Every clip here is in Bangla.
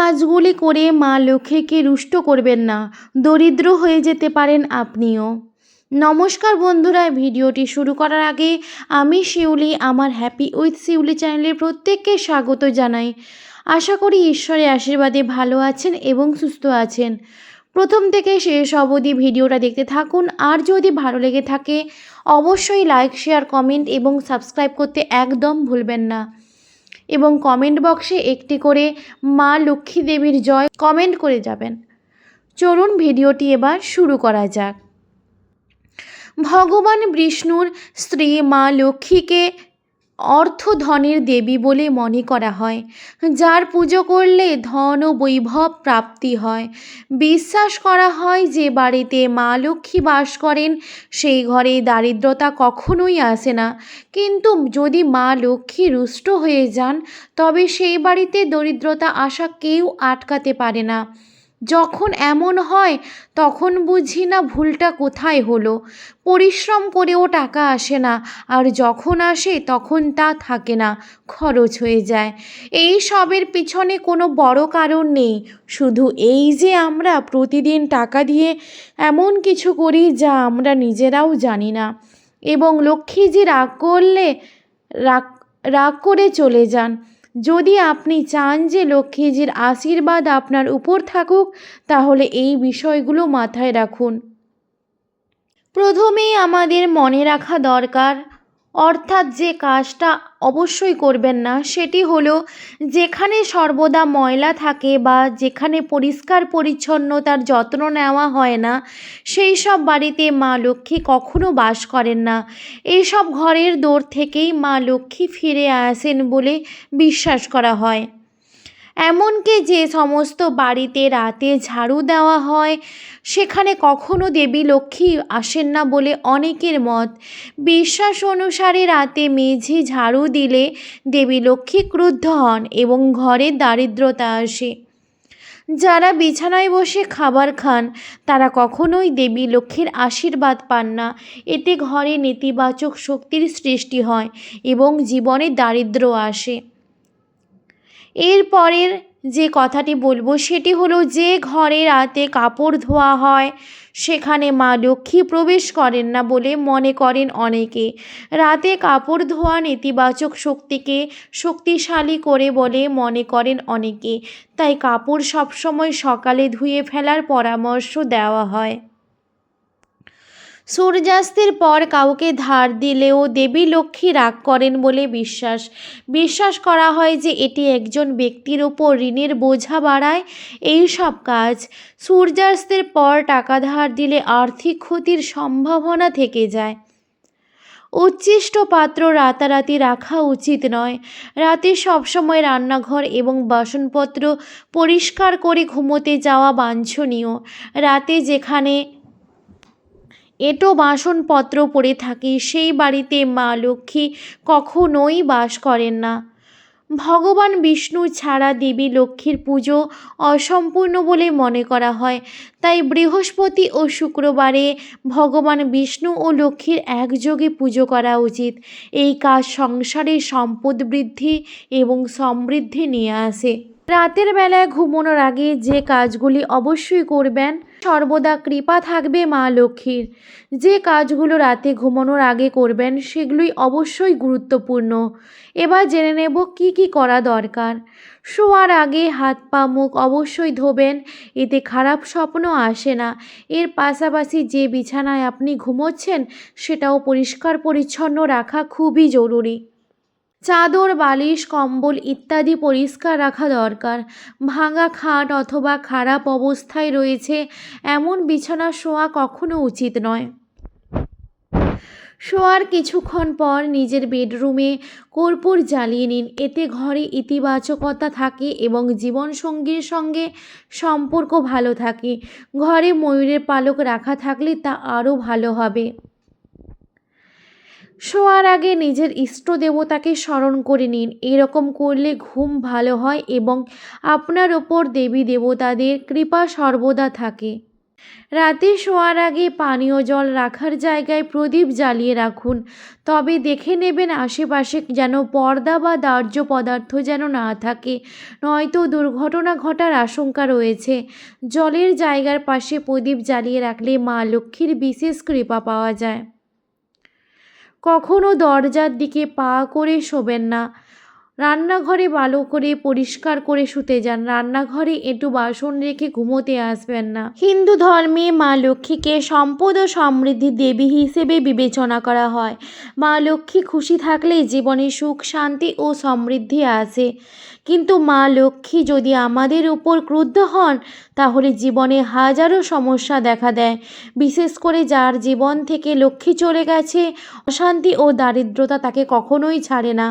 কাজগুলি করে মা লক্ষ্মীকে রুষ্ট করবেন না। দরিদ্র হয়ে যেতে পারেন আপনিও। নমস্কার বন্ধুরা, ভিডিওটি শুরু করার আগে আমি শিউলি, আমার হ্যাপি উইথ শিউলি চ্যানেলের প্রত্যেককে স্বাগত জানাই। আশা করি ঈশ্বরের আশীর্বাদে ভালো আছেন এবং সুস্থ আছেন। প্রথম থেকে শেষ অবধি ভিডিওটা দেখতে থাকুন। আর যদি ভালো লেগে থাকে, অবশ্যই লাইক শেয়ার কমেন্ট এবং সাবস্ক্রাইব করতে একদম ভুলবেন না। এবং কমেন্ট বক্সে একটি করে মা লক্ষ্মী দেবীর জয় কমেন্ট করে যাবেন। চলুন ভিডিওটি এবার শুরু করা যাক। ভগবান বিষ্ণুর স্ত্রী মা লক্ষ্মীকে অর্থ ধনের দেবী বলে মনে করা হয়। যার পুজো করলে ধন ও বৈভব প্রাপ্তি হয়। বিশ্বাস করা হয় যে বাড়িতে মা লক্ষ্মী বাস করেন, সেই ঘরে দারিদ্রতা কখনোই আসে না। কিন্তু যদি মা লক্ষ্মী রুষ্ট হয়ে যান, তবে সেই বাড়িতে দরিদ্রতা আসা কেউ আটকাতে পারে না। যখন এমন হয়, তখন বুঝি না ভুলটা কোথায় হলো। পরিশ্রম করেও টাকা আসে না, আর যখন আসে, তখন তা থাকে না, খরচ হয়ে যায়। এই সবের পিছনে কোনো বড় কারণ নেই। শুধু এই যে আমরা প্রতিদিন টাকা দিয়ে এমন কিছু করি যা আমরা নিজেরাও জানি না, এবং লক্ষ্মীজি রাগ করলে, রাগ রাগ করে চলে যান। যদি আপনি চান যে লক্ষ্মীজির আশীর্বাদ আপনার উপর থাকুক, তাহলে এই বিষয়গুলো মাথায় রাখুন। প্রথমেই আমাদের মনে রাখা দরকার অর্থাৎ যে কাজটা অবশ্যই করবেন না, সেটি হলো যেখানে সর্বদা ময়লা থাকে বা যেখানে পরিষ্কার পরিচ্ছন্নতার যত্ন নেওয়া হয় না, সেই সব বাড়িতে মা লক্ষ্মী কখনো বাস করেন না। এইসব ঘরের দোর থেকেই মা লক্ষ্মী ফিরে আসেন বলে বিশ্বাস করা হয়। এমনকি যে সমস্ত বাড়িতে রাতে ঝাড়ু দেওয়া হয়, সেখানে কখনো দেবী লক্ষ্মী আসেন না বলে অনেকের মত। বিশ্বাস অনুসারে রাতে মেঝে ঝাড়ু দিলে দেবী লক্ষ্মী ক্রুদ্ধ হন এবং ঘরে দারিদ্রতা আসে। যারা বিছানায় বসে খাবার খান, তারা কখনোই দেবী লক্ষ্মীর আশীর্বাদ পান না। এতে ঘরে নেতিবাচক শক্তির সৃষ্টি হয় এবং জীবনে দারিদ্র আসে। এরপরের যে কথাটি বলব সেটি হলো যে ঘরে রাতে কাপড় ধোয়া হয়, সেখানে মা লক্ষ্মী প্রবেশ করেন না বলে মনে করেন অনেকে। রাতে কাপড় ধোয়া নেতিবাচক শক্তিকে শক্তিশালী করে বলে মনে করেন অনেকে। তাই কাপড় সবসময় সকালে ধুয়ে ফেলার পরামর্শ দেওয়া হয়। সূর্যাস্তের পর কাউকে ধার দিলেও দেবী লক্ষ্মী রাগ করেন বলে বিশ্বাস। বিশ্বাস করা হয় যে এটি একজন ব্যক্তির ওপর ঋণের বোঝা বাড়ায়। এই সব কাজ সূর্যাস্তের পর টাকা ধার দিলে আর্থিক ক্ষতির সম্ভাবনা থেকে যায়। উচ্ছিষ্ট পাত্র রাতারাতি রাখা উচিত নয়। রাতে সবসময় রান্নাঘর এবং বাসনপত্র পরিষ্কার করে ঘুমোতে যাওয়া বাঞ্ছনীয়। রাতে যেখানে এঁটো বাসনপত্র পড়ে থাকে, সেই বাড়িতে মা লক্ষ্মী কখনোই বাস করেন না। ভগবান বিষ্ণু ছাড়া দেবী লক্ষ্মীর পুজো অসম্পূর্ণ বলে মনে করা হয়। তাই বৃহস্পতি ও শুক্রবারে ভগবান বিষ্ণু ও লক্ষ্মীর একযোগে পুজো করা উচিত। এই কাজ সংসারে সম্পদ বৃদ্ধি এবং সমৃদ্ধি নিয়ে আসে। রাতের বেলায় ঘুমানোর আগে যে কাজগুলি অবশ্যই করবেন, সর্বদা কৃপা থাকবে মা লক্ষ্মীর। যে কাজগুলো রাতে ঘুমানোর আগে করবেন, সেগুলোই অবশ্যই গুরুত্বপূর্ণ। এবার জেনে নেব কি কি করা দরকার। শোয়ার আগে হাত পা মুখ অবশ্যই ধোবেন, এতে খারাপ স্বপ্ন আসে না। এর পাশাপাশি যে বিছানায় আপনি ঘুমোচ্ছেন, সেটাও পরিষ্কার পরিচ্ছন্ন রাখা খুবই জরুরি। চাদর, বালিশ, কম্বল ইত্যাদি পরিষ্কার রাখা দরকার। ভাঙা খাট অথবা খারাপ অবস্থায় রয়েছে এমন বিছানা শোয়া কখনো উচিত নয়। শোয়ার কিছুক্ষণ পর নিজের বেডরুমে কর্পূর জ্বালিয়ে নিন। এতে ঘরে ইতিবাচকতা থাকে এবং জীবনসঙ্গীর সঙ্গে সম্পর্ক ভালো থাকে। ঘরে ময়ূরের পালক রাখা থাকলে তা আরও ভালো হবে। শোয়ার আগে নিজের ইষ্ট দেবতাকে স্মরণ করে নিন। এরকম করলে ঘুম ভালো হয় এবং আপনার ওপর দেবী দেবতাদের কৃপা সর্বদা থাকে। রাতে শোয়ার আগে পানীয় জল রাখার জায়গায় প্রদীপ জ্বালিয়ে রাখুন। তবে দেখে নেবেন আশেপাশে যেন পর্দা বা দাহ্য পদার্থ যেন না থাকে। নয়তো দুর্ঘটনা ঘটার আশঙ্কা রয়েছে। জলের জায়গার পাশে প্রদীপ জ্বালিয়ে রাখলে মা লক্ষ্মীর বিশেষ কৃপা পাওয়া যায়। কখনো দরজার দিকে পা করে শোবেন না। রান্নাঘরে ভালো করে পরিষ্কার করে শুতে যান। রান্নাঘরে একটু বাসন রেখে ঘুমোতে আসবেন না। হিন্দু ধর্মে মা লক্ষ্মীকে সম্পদ ও সমৃদ্ধি দেবী হিসেবে বিবেচনা করা হয়। মা লক্ষ্মী খুশি থাকলে জীবনে সুখ, শান্তি ও সমৃদ্ধি আসে কিন্তু মা লক্ষ্মী যদি আমাদের উপর ক্রুদ্ধ হন, তাহলে জীবনে হাজারো সমস্যা দেখা দেয়। বিশেষ করে যার জীবন থেকে লক্ষ্মী চলে গেছে, অশান্তি ও দারিদ্রতা তাকে কখনোই ছাড়ে না।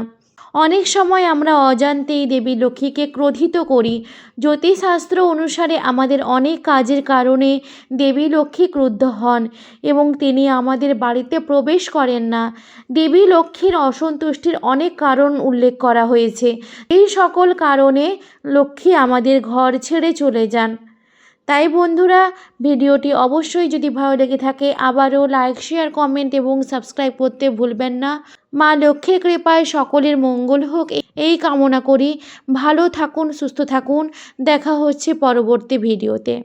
অনেক সময় আমরা অজান্তেই দেবী লক্ষ্মীকে ক্রোধিত করি। জ্যোতিষশাস্ত্র অনুসারে আমাদের অনেক কাজের কারণে দেবী লক্ষ্মী ক্রুদ্ধ হন এবং তিনি আমাদের বাড়িতে প্রবেশ করেন না। দেবী লক্ষ্মীর অসন্তুষ্টির অনেক কারণ উল্লেখ করা হয়েছে। এই সকল কারণে লক্ষ্মী আমাদের ঘর ছেড়ে চলে যান। তাই বন্ধুরা, ভিডিওটি অবশ্যই যদি ভালো লেগে থাকে, আবারও লাইক শেয়ার কমেন্ট এবং সাবস্ক্রাইব করতে ভুলবেন না। মা লক্ষ্মী কৃপায় সকলের মঙ্গল হোক। এই কামনা করি। ভালো থাকুন, সুস্থ থাকুন। দেখা হচ্ছে পরবর্তী ভিডিওতে।